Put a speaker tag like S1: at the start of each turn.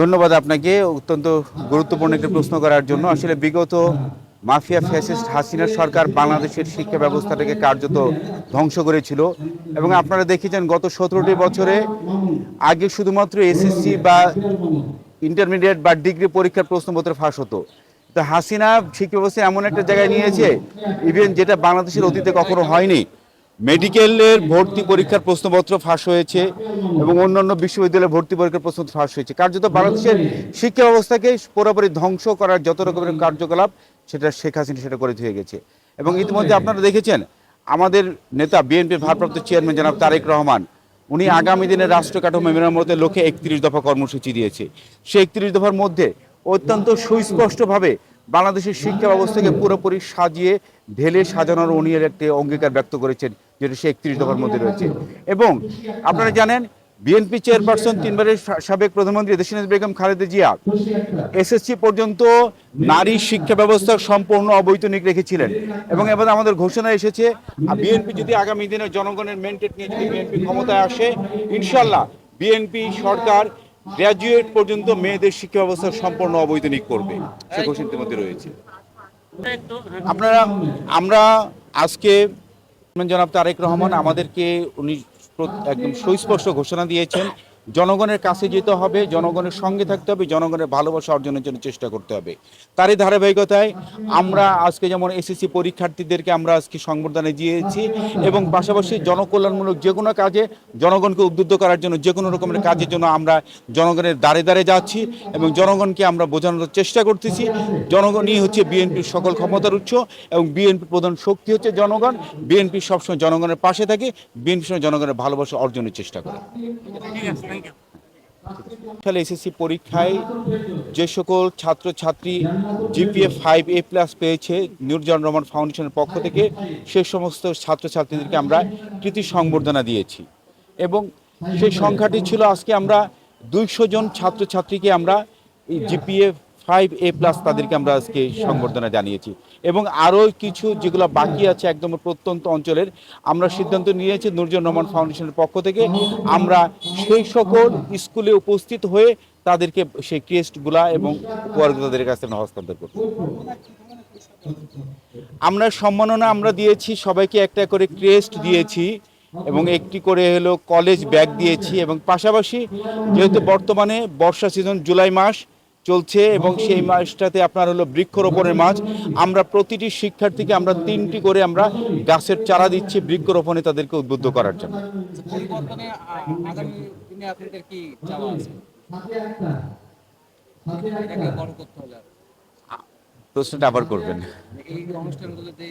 S1: ধন্যবাদ আপনাকে অত্যন্ত গুরুত্বপূর্ণ একটি প্রশ্ন করার জন্য। আসলে বিগত মাফিয়া ফ্যাসিস্ট হাসিনার সরকার বাংলাদেশের শিক্ষা ব্যবস্থাটাকে কার্যত ধ্বংস করেছিল এবং আপনারা দেখেছেন গত সতেরোটি বছরে আগে শুধুমাত্র এসএসসি বা ইন্টারমিডিয়েট বা ডিগ্রি পরীক্ষার প্রশ্নপত্র ফাঁস হতো। তো হাসিনা শিক্ষা ব্যবস্থা এমন একটা জায়গায় নিয়েছে ইভেন যেটা বাংলাদেশের অতীতে কখনো হয়নি। মেডিকেলের ভর্তি পরীক্ষার প্রশ্নপত্র ফাঁস হয়েছে এবং অন্যান্য বিশ্ববিদ্যালয়ের ভর্তি পরীক্ষার প্রশ্ন ফাঁস হয়েছে। কার্যত বাংলাদেশের শিক্ষা ব্যবস্থাকে পুরোপুরি ধ্বংস করার যত রকমের কার্যকলাপ, সেটা শেখ হাসিনা সেটা করে দিয়ে গেছে। এবং ইতিমধ্যে আপনারা দেখেছেন, আমাদের নেতা, বিএনপির ভারপ্রাপ্ত চেয়ারম্যান জনাব তারেক রহমান, উনি আগামী দিনে রাষ্ট্র কাঠামো মেরামতের লক্ষ্যে একত্রিশ দফা কর্মসূচি দিয়েছে। সেই একত্রিশ দফার মধ্যে অত্যন্ত সুস্পষ্টভাবে বাংলাদেশের শিক্ষা ব্যবস্থাকে পুরোপুরি সাজিয়ে, ঢেলে সাজানোর উনি একটি অঙ্গীকার ব্যক্ত করেছেন যেটা সে একত্রিশ দফার মধ্যে রয়েছে। এবং আপনারা জানেন, বিএনপি চেয়ারপারসন তিনবারের সাবেক প্রধানমন্ত্রী দেশিনাথ বেগম খালেদা জিয়া এসএসসি পর্যন্ত নারী শিক্ষা ব্যবস্থা সম্পূর্ণ অবৈতনিক রেখেছিলেন। এবং এবার আমাদের ঘোষণা এসেছে বিএনপি যদি আগামী দিনে জনগণের মেন্টেট নিয়ে যদি বিএনপি ক্ষমতায় আসে ইনশাল্লাহ বিএনপি সরকার গ্র্যাজুয়েট পর্যন্ত মেয়েদের শিক্ষা ব্যবস্থা সম্পূর্ণ অবৈতনিক করবে। সে ঘোষণা ইতিমধ্যে রয়েছে। আপনারা, আমরা আজকে জনাব তারেক রহমান আমাদেরকে উনি একদম সুস্পষ্ট ঘোষণা দিয়েছেন। জনগণের কাছে যেতে হবে, জনগণের সঙ্গে থাকতে হবে, জনগণের ভালোবাসা অর্জনের জন্য চেষ্টা করতে হবে। তারই ধারাবাহিকতায় আমরা আজকে যেমন এসএসসি পরীক্ষার্থীদেরকে আমরা আজকে সংবর্ধনা দিয়েছি এবং পাশাপাশি জনকল্যাণমূলক যে কোনো কাজে জনগণকে উদ্বুদ্ধ করার জন্য যে কোনো রকমের কাজের জন্য আমরা জনগণের দ্বারে দ্বারে যাচ্ছি এবং জনগণকে আমরা বোঝানোর চেষ্টা করতেছি। জনগণই হচ্ছে বিএনপির সকল ক্ষমতার উৎস এবং বিএনপির প্রধান শক্তি হচ্ছে জনগণ। বিএনপি সবসময় জনগণের পাশে থাকে, বিএনপি সময় জনগণের ভালোবাসা অর্জনের চেষ্টা করে। সালে এসএসসি পরীক্ষায় যে সকল ছাত্রছাত্রী জিপিএ ফাইভ এ প্লাস পেয়েছে, নুরজান রহমান ফাউন্ডেশনের পক্ষ থেকে সে সমস্ত ছাত্রছাত্রীদেরকে আমরা কৃতি সংবর্ধনা দিয়েছি। এবং সেই সংখ্যাটি ছিল আজকে আমরা দুইশো জন ছাত্রছাত্রীকে আমরা জিপিএ ফাইভ এ প্লাস তাদেরকে আমরা আজকে সংবর্ধনা জানিয়েছি। এবং আরও কিছু যেগুলো বাকি আছে একদম প্রত্যন্ত অঞ্চলের, আমরা সিদ্ধান্ত নিয়েছি নুরজন রহমান ফাউন্ডেশনের পক্ষ থেকে আমরা সেই সকল স্কুলে উপস্থিত হয়ে তাদেরকে সেই ক্রেস্টগুলা এবং তাদের কাছে হস্তান্তর করব। আমরা সম্মাননা আমরা দিয়েছি, সবাইকে একটা করে ক্রেস্ট দিয়েছি এবং একটি করে হলো কলেজ ব্যাগ দিয়েছি এবং পাশাপাশি যেহেতু বর্তমানে বর্ষা সিজন জুলাই মাস চলছে এবং সেই মাসটাতে আপনার হলো বৃক্ষরোপণের মাস আমরা প্রতিটি শিক্ষার্থীকে আমরা তিনটি করে আমরা গাছের চারা দিচ্ছি বৃক্ষরোপণে তাদেরকে উদ্বুদ্ধ করার জন্য। প্রশ্নটা আবার করবেন।
S2: এই অনুষ্ঠানগুলোতে